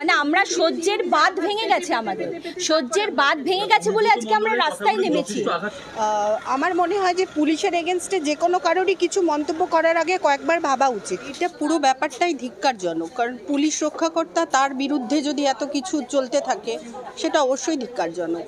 মানে আমরা সহ্যের বাঁধ ভেঙে গেছে আমাদের। সহ্যের বাঁধ ভেঙে গেছে বলে আজকে আমরা রাস্তায় নেমেছি। আমার মনে হয় যে পুলিশের এগেনস্টে যে কোনো কারোরই কিছু মন্তব্য করার আগে কয়েকবার ভাবা উচিত। এটা পুরো ব্যাপারটাই ধিক্কারজনক কারণ পুলিশ রক্ষাকর্তা তার বিরুদ্ধে যদি এত কিছু চলতে থাকে সেটা অবশ্যই ধিক্কারজনক।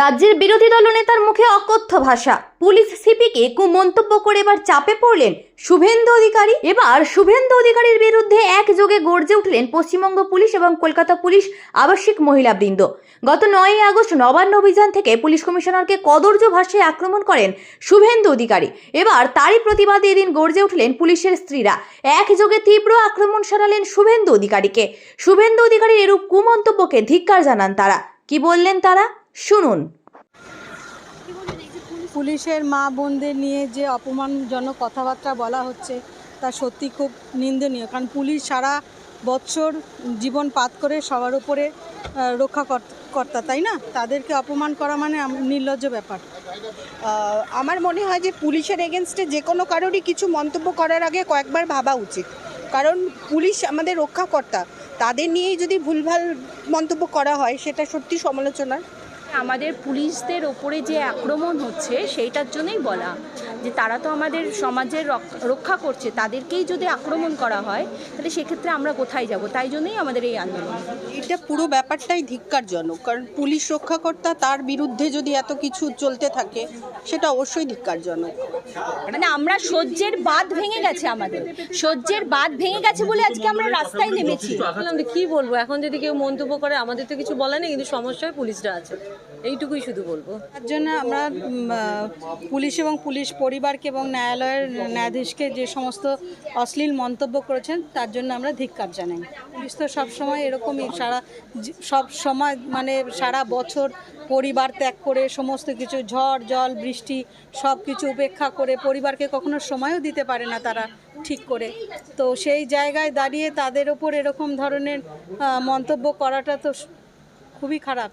রাজ্যের বিরোধী দলনেতার মুখে অকথ্য ভাষা। পুলিশ সিপিকে কুমন্তব্য করে এবার চাপে পড়লেন শুভেন্দু অধিকারী। এবার শুভেন্দু অধিকারীর বিরুদ্ধে একযোগে গর্জে উঠলেন পশ্চিমবঙ্গ পুলিশ এবং কলকাতা পুলিশ আবাসিক মহিলা বৃন্দ গত নয়ই আগস্ট নবান্ন অভিযান থেকে পুলিশ কমিশনারকে কদর্য ভাষায় আক্রমণ করেন শুভেন্দু অধিকারী। এবার তারই প্রতিবাদে এদিন গর্জে উঠলেন পুলিশের স্ত্রীরা। একযোগে তীব্র আক্রমণ সারালেন শুভেন্দু অধিকারীকে। শুভেন্দু অধিকারীর এরূপ কুমন্তব্যকে ধিক্কার জানান তারা। কি বললেন তারা? শুনুন। পুলিশের মা বোনদের নিয়ে যে অপমানজনক কথাবার্তা বলা হচ্ছে তা সত্যি খুব নিন্দনীয়। কারণ পুলিশ সারা বছর জীবন পাত করে সবার উপরে আহ, রক্ষা কর্তা তাই না? তাদেরকে অপমান করা মানে নির্লজ্জ ব্যাপার। আমার মনে হয় যে পুলিশের এগেনস্টে যে কোনো কারোরই কিছু মন্তব্য করার আগে কয়েকবার ভাবা উচিত। কারণ পুলিশ আমাদের রক্ষাকর্তা তাদের নিয়েই যদি ভুলভাল মন্তব্য করা হয় সেটা সত্যি সমালোচনার। আমাদের পুলিশদের ওপরে যে আক্রমণ হচ্ছে সেইটার জন্যই বলা। যে তারা তো আমাদের সমাজের রক- রক্ষা করছে তাদেরকেই যদি আক্রমণ করা হয় তাহলে সেক্ষেত্রে আমরা কোথায় যাব? তাই জন্যই আমাদের এই আন্দোলন। এটা পুরো ব্যাপারটাই ধিক্কারজনক কারণ পুলিশ রক্ষাকর্তা তার বিরুদ্ধে যদি এত কিছু চলতে থাকে সেটা অবশ্যই ধিক্কারজনক। মানে আমরা সহ্যের বাঁধ ভেঙে গেছে আমাদের। সহ্যের বাঁধ ভেঙে গেছে বলে আজকে আমরা রাস্তায় নেমেছি। কি বলব? এখন যদি কেউ মন্তব্য করে আমাদের তো কিছু বলা নেই কিন্তু সমস্যায় পুলিশরা আছে। এইটুকুই শুধু বলব। তার জন্য আমরা পুলিশ এবং পুলিশ পরিবারকে এবং ন্যায়ালয়ের ন্যায়াধীশকে যে সমস্ত অশ্লীল মন্তব্য করেছেন, তার জন্য আমরা ধিক্কার জানাই। পুলিশ তো সবসময় এরকমই, সারা সব সময় মানে সারা বছর পরিবার ত্যাগ করে সমস্ত কিছু, ঝড়, জল, বৃষ্টি সব কিছু উপেক্ষা করে পরিবারকে কখনো সময়ও দিতে পারে না তারা ঠিক করে। তো সেই জায়গায় দাঁড়িয়ে তাদের ওপর এরকম ধরনের মন্তব্য করাটা তো খুবই খারাপ।